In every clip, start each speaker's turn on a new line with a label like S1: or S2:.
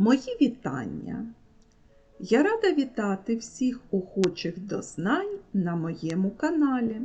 S1: Мої вітання! Я рада вітати всіх охочих до знань на моєму каналі.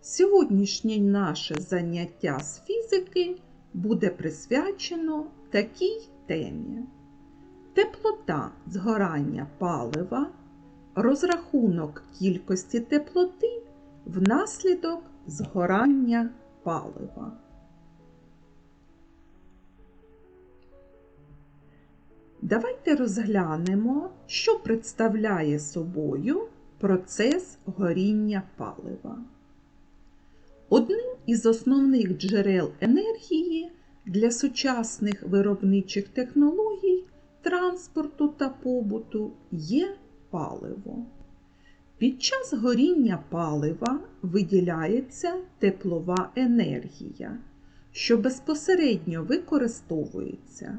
S1: Сьогоднішнє наше заняття з фізики буде присвячено такій темі: теплота згорання палива, розрахунок кількості теплоти внаслідок згорання палива. Давайте розглянемо, що представляє собою процес горіння палива. Одним із основних джерел енергії для сучасних виробничих технологій, транспорту та побуту є паливо. Під час горіння палива виділяється теплова енергія, що безпосередньо використовується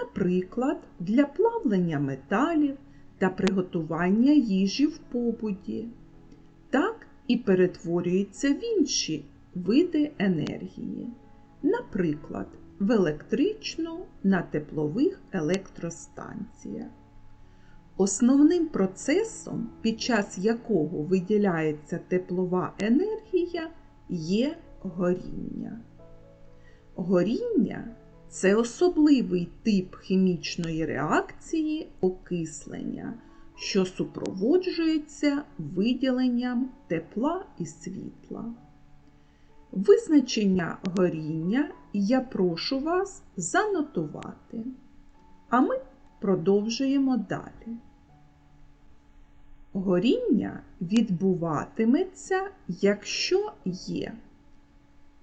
S1: наприклад, для плавлення металів та приготування їжі в побуті. Так і перетворюється в інші види енергії, наприклад, в електричну на теплових електростанціях. Основним процесом, під час якого виділяється теплова енергія, є горіння. Горіння це особливий тип хімічної реакції окислення, що супроводжується виділенням тепла і світла. Визначення горіння я прошу вас занотувати, а ми продовжуємо далі. Горіння відбуватиметься, якщо є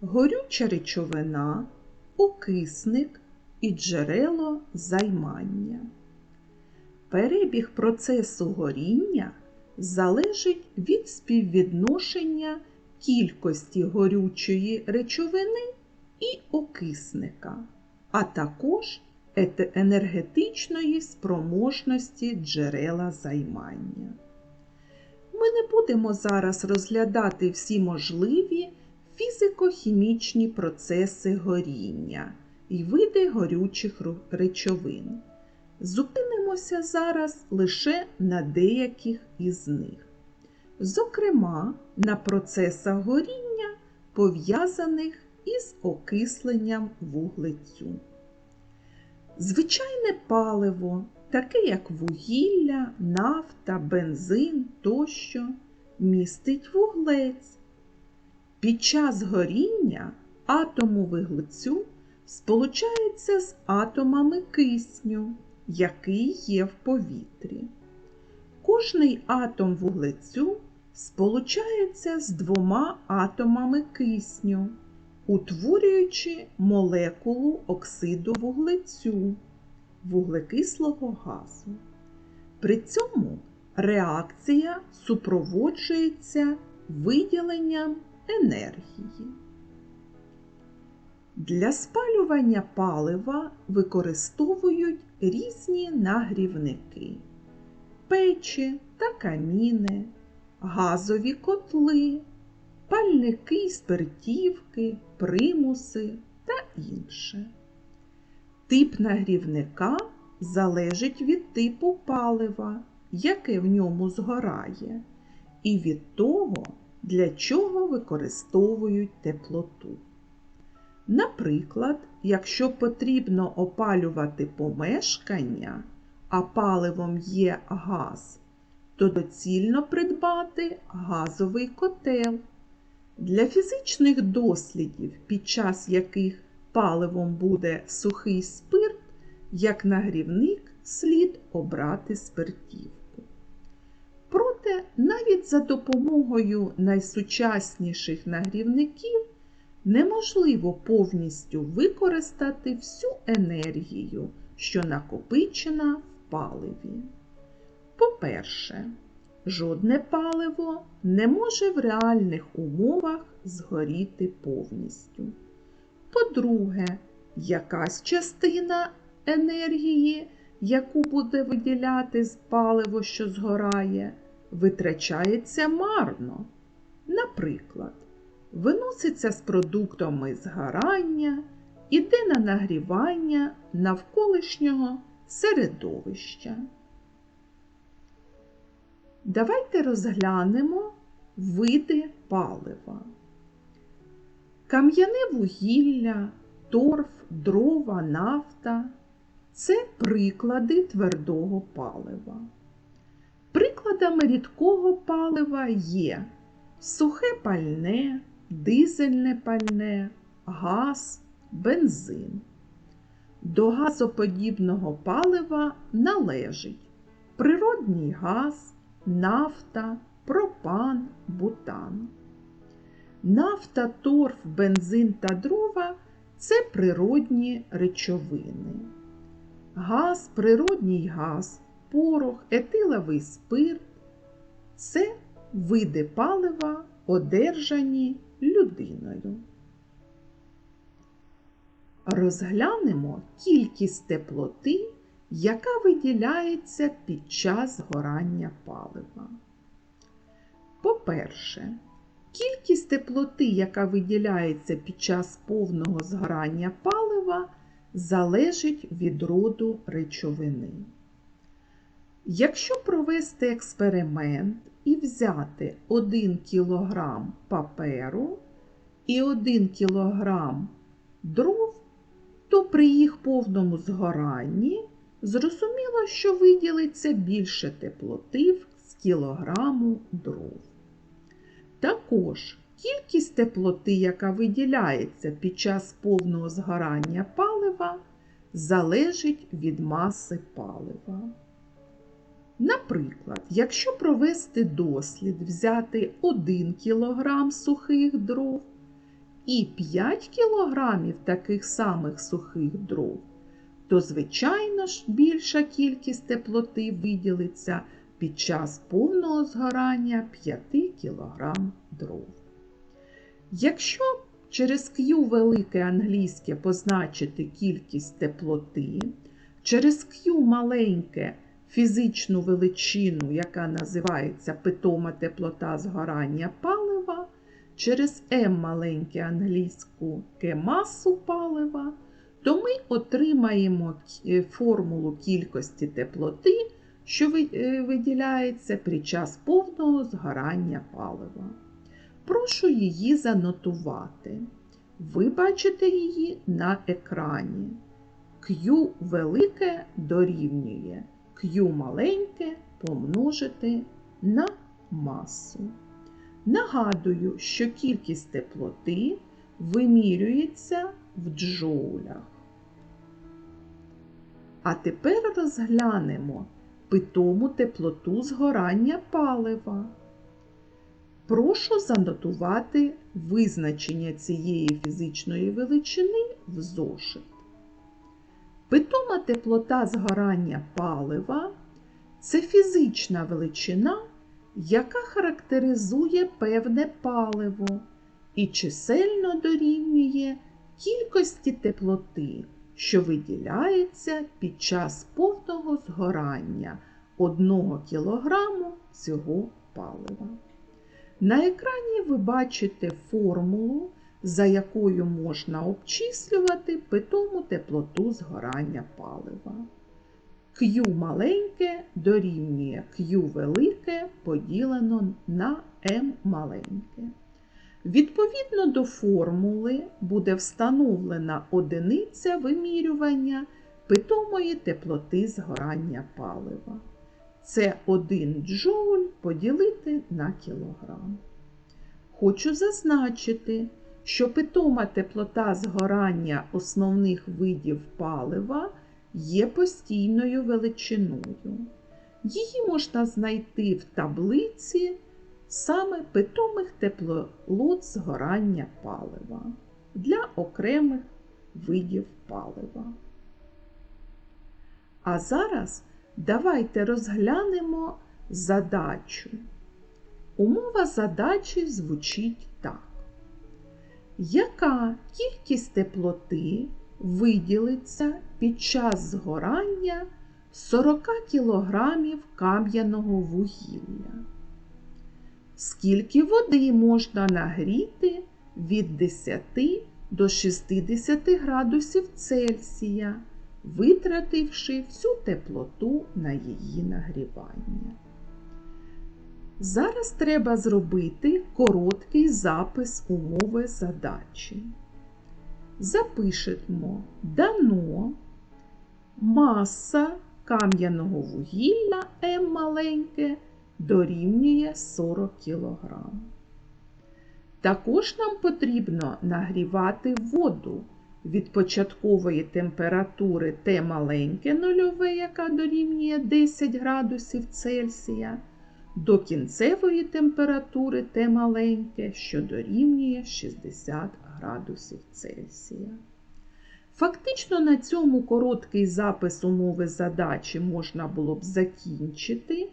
S1: горюча речовина окисник і джерело займання. Перебіг процесу горіння залежить від співвідношення кількості горючої речовини і окисника, а також енергетичної спроможності джерела займання. Ми не будемо зараз розглядати всі можливі фізико-хімічні процеси горіння і види горючих речовин. Зупинимося зараз лише на деяких із них. Зокрема, на процесах горіння, пов'язаних із окисленням вуглецю. Звичайне паливо, таке як вугілля, нафта, бензин тощо, містить вуглець, під час горіння атому вуглецю сполучається з атомами кисню, який є в повітрі. Кожний атом вуглецю сполучається з двома атомами кисню, утворюючи молекулу оксиду вуглецю, вуглекислого газу. При цьому реакція супроводжується виділенням енергії. Для спалювання палива використовують різні нагрівники, печі та каміни, газові котли, пальники, спиртівки, примуси та інше. Тип нагрівника залежить від типу палива, яке в ньому згорає, і від того, для чого використовують теплоту. Наприклад, якщо потрібно опалювати помешкання, а паливом є газ, то доцільно придбати газовий котел. Для фізичних дослідів, під час яких паливом буде сухий спирт, як нагрівник слід обрати спиртів. Проте навіть за допомогою найсучасніших нагрівників неможливо повністю використати всю енергію, що накопичена в паливі. По-перше, жодне паливо не може в реальних умовах згоріти повністю. По-друге, якась частина енергії, яку буде виділяти з паливо, що згорає, витрачається марно. Наприклад, виноситься з продуктами згорання, іде на нагрівання навколишнього середовища. Давайте розглянемо види палива. Кам'яне вугілля, торф, дрова, нафта це приклади твердого палива. Прикладами рідкого палива є сухе пальне, дизельне пальне, газ, бензин. До газоподібного палива належить природній газ, нафта, пропан, бутан. Нафта, торф, бензин та дрова це природні речовини. Газ, природній газ, порох, етиловий спирт це види палива, одержані людиною. Розглянемо кількість теплоти, яка виділяється під час згорання палива. По-перше, кількість теплоти, яка виділяється під час повного згорання палива, залежить від роду речовини. Якщо провести експеримент і взяти 1 кг паперу і 1 кг дров, то при їх повному згоранні зрозуміло, що виділиться більше теплоти з кілограму дров. Також кількість теплоти, яка виділяється під час повного згорання палива, залежить від маси палива. Наприклад, якщо провести дослід, взяти 1 кг сухих дров і 5 кг таких самих сухих дров, то, звичайно ж, більша кількість теплоти виділиться під час повного згорання 5 кг дров. Якщо через Q велике англійське позначити кількість теплоти, через Q маленьке фізичну величину, яка називається питома теплота згорання палива, через М маленьке англійську масу палива, то ми отримаємо формулу кількості теплоти, що виділяється під час повного згорання палива. Прошу її занотувати. Ви бачите її на екрані. Q велике дорівнює Q маленьке помножити на масу. Нагадую, що кількість теплоти вимірюється в джоулях. А тепер розглянемо питому теплоту згорання палива. Прошу занотувати визначення цієї фізичної величини в зошит. Питома теплота згорання палива це фізична величина, яка характеризує певне паливо і чисельно дорівнює кількості теплоти, що виділяється під час повного згорання 1 кг цього палива. На екрані ви бачите формулу, за якою можна обчислювати питому теплоту згорання палива. Q маленьке дорівнює Q велике поділено на M маленьке. Відповідно до формули буде встановлена одиниця вимірювання питомої теплоти згорання палива. Це 1 джоуль поділити на кілограм. Хочу зазначити, що питома теплота згорання основних видів палива є постійною величиною. Її можна знайти в таблиці саме питомих теплолот згорання палива для окремих видів палива. А зараз давайте розглянемо задачу. Умова задачі звучить. Яка кількість теплоти виділиться під час згорання 40 кг кам'яного вугілля? Скільки води можна нагріти від 10 до 60 градусів Цельсія витративши всю теплоту на її нагрівання. Зараз треба зробити короткий запис умови задачі. Запишемо дано маса кам'яного вугілля М маленьке дорівнює 40 кг. Також нам потрібно нагрівати воду від початкової температури Т маленьке нульове, яка дорівнює 10 градусів Цельсія, до кінцевої температури Т маленьке, що дорівнює 60 градусів Цельсія. Фактично на цьому короткий запис умови задачі можна було б закінчити,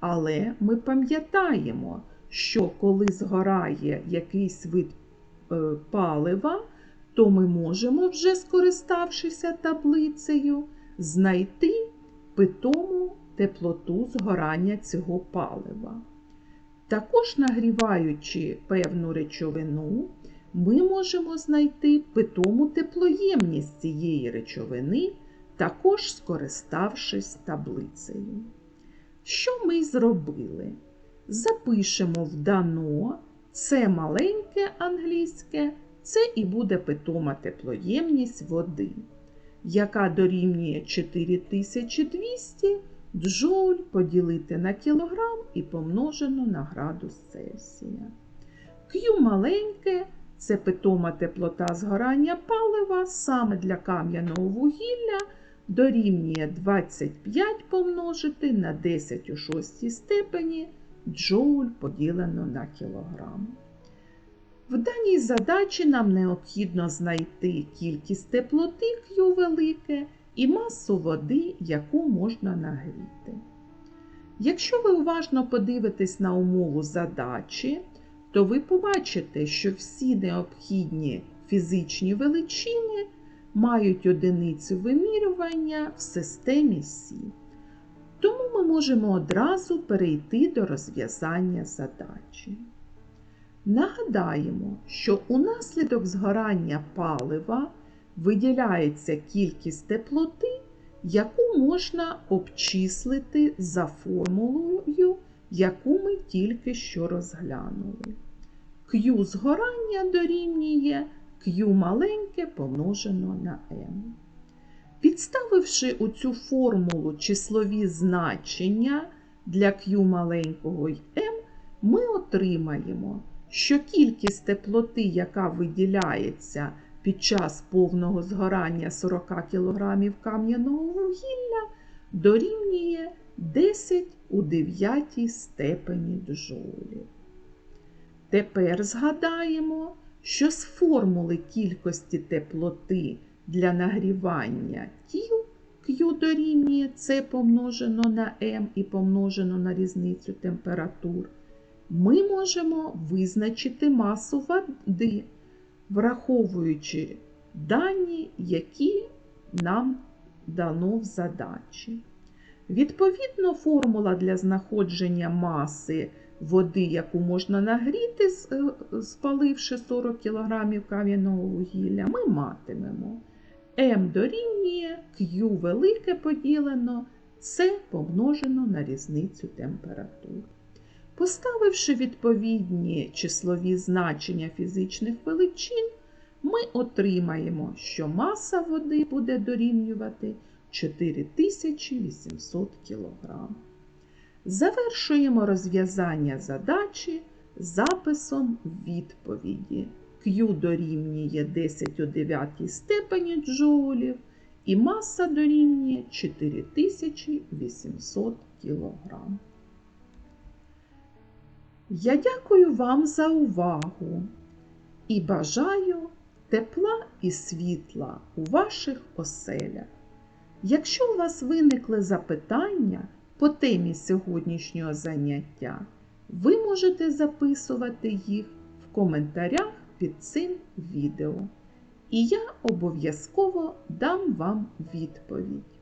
S1: але ми пам'ятаємо, що коли згорає якийсь вид е, палива, то ми можемо, вже скориставшися таблицею, знайти питому теплоту згорання цього палива. Також нагріваючи певну речовину, ми можемо знайти питому теплоємність цієї речовини, також скориставшись таблицею. Що ми зробили? Запишемо в дано це маленьке англійське, це і буде питома теплоємність води, яка дорівнює 4200 джоуль поділити на кілограм і помножено на градус Цельсія. Q маленьке це питома теплота згорання палива саме для кам'яного вугілля дорівнює 25 помножити на 10 у шостій степені джоуль поділено на кілограм. В даній задачі нам необхідно знайти кількість теплоти Q велике і масу води, яку можна нагріти. Якщо ви уважно подивитесь на умову задачі, то ви побачите, що всі необхідні фізичні величини мають одиницю вимірювання в системі Сі. Тому ми можемо одразу перейти до розв'язання задачі. Нагадаємо, що унаслідок згорання палива виділяється кількість теплоти, яку можна обчислити за формулою, яку ми тільки що розглянули. Q згорання дорівнює Q маленьке помножено на m. Підставивши у цю формулу числові значення для Q маленького й m, ми отримаємо, що кількість теплоти, яка виділяється під час повного згорання 40 кг кам'яного вугілля, дорівнює 10 у 9 степені джоулів. Тепер згадаємо, що з формули кількості теплоти для нагрівання тіл Q дорівнює С помножено на М і помножено на різницю температур, ми можемо визначити масу води, враховуючи дані, які нам дано в задачі. Відповідно, формула для знаходження маси води, яку можна нагріти, е, спаливши 40 кг кам'яного вугілля, ми матимемо М дорівнює Q велике поділено, С помножено на різницю температур. Поставивши відповідні числові значення фізичних величин, ми отримаємо, що маса води буде дорівнювати 4800 кг. Завершуємо розв'язання задачі записом відповіді. Q дорівнює 10 у 9 степені джоулів і маса дорівнює 4800 кг. Я дякую вам за увагу і бажаю тепла і світла у ваших оселях. Якщо у вас виникли запитання по темі сьогоднішнього заняття, ви можете записувати їх в коментарях під цим відео. І я обов'язково дам вам відповідь.